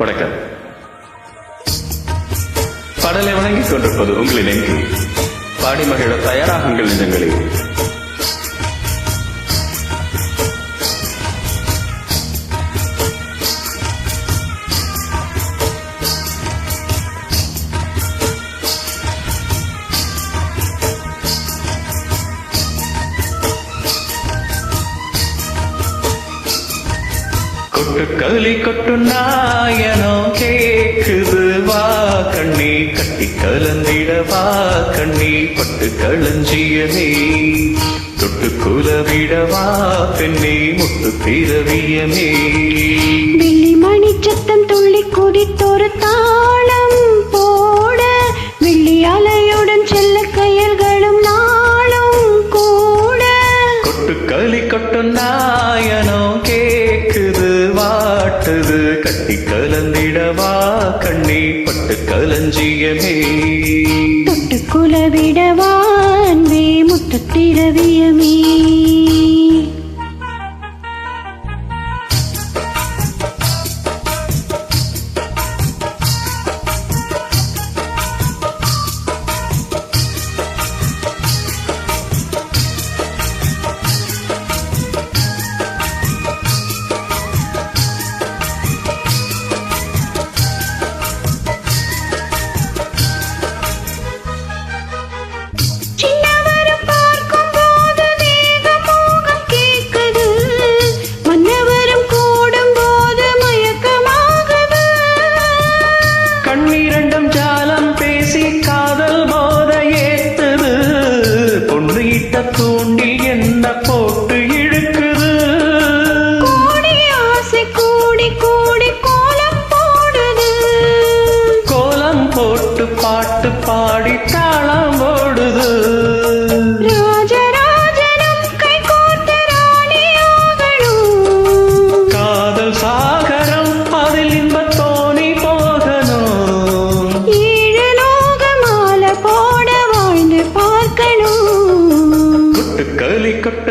வணக்கம். படலை வணங்கிக் கொண்டிருப்பது உங்களின் எங்கி பாடி மகிழ தயாராகுங்கள் நெஞ்சங்களே கொட்டு களி கொட்டு நாயனோ கேக்குது வா கண்ணி கட்டி கலந்திட வா கண்ணி பட்டு களஞ்சியமே தொட்டு குலவிட வா பெண்ணே முத்து திரவியமே வெள்ளி மணிச்சத்தம் துள்ளி குதித்தொரு தாள வாட்டுது கட்டி கலந்திடவா? கண்ணி பட்டு கலஞ்சியமே. தொட்டு குலவிடவா? வே முத்து திரவியமே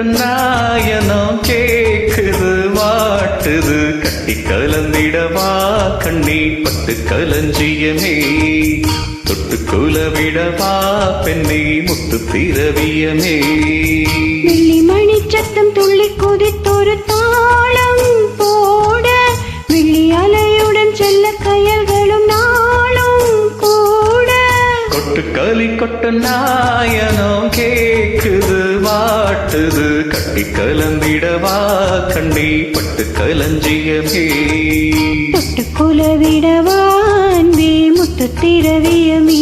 நாயனம் கேக்குது வாட்டுது. கட்டி கலந்திடவா கண்ணி பட்டு கலஞ்சியமே. தொட்டு குலவிடவா பெண்ணை முத்து திரவியமே. வெள்ளி மணிச்சத்தம் துள்ளி குதித்தொரு தாளம் போட வெள்ளி அலையுடன் செல்ல கயல்களும் நாளும் கூட. கொட்டு களி கொட்டு நாயனம் கேக்குது. வாட்டுது கட்டி கலந்திடவா கண்ணி பட்டு கலஞ்சியமே தொட்டு குலவிடவா அன்பே முத்து திரவியமே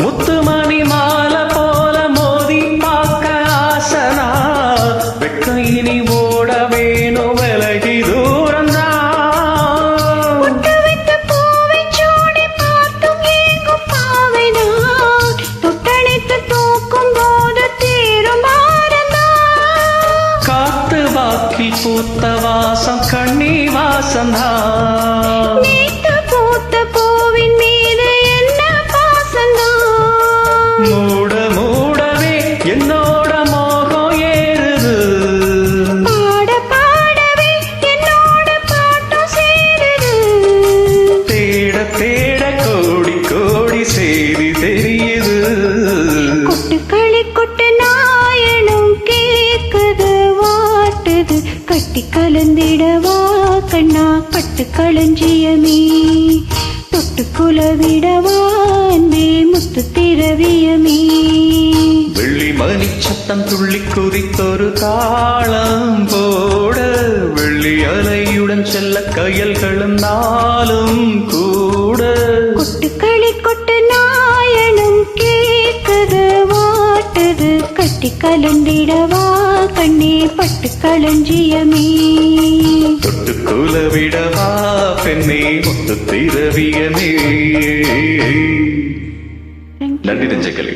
முத்துமணி மாலை போல மோதி பார்க்க ஆசனா. வெட்கம் இனி ஓட வேணும் விலகி பொட்டு வைத்த பூவை சூடி பார்த்தும் மூட மூடவே என்னோட மோகம் ஏறுது. பாட பாடவே என்னோட பாட்டும் சேருது. தேட தேட கோடி கோடி செய்தி தெரியுது. கொட்டு நாயனும் கேக்குது வாட்டுது. கட்டி கலந்திடவா கண்ணா பட்டு களஞ்சியமே. தொட்டு குலவிடவா திரவியமே வெள்ளி மணி சத்தம் துள்ளி குதித்தொரு தாளம் போட வெள்ளி அலையுடன் செல்ல கயல்களும் நாளும் கூட. கொட்டுக்களி கொட்டு நாயனும் கேக்குது வாட்டுது. கட்டி கலந்திடவா கண்ணே பட்டு களஞ்சியமே தொட்டு குலவிடவா பெண்ணே முத்து திரவியமே நன்றி நெஞ்சங்களே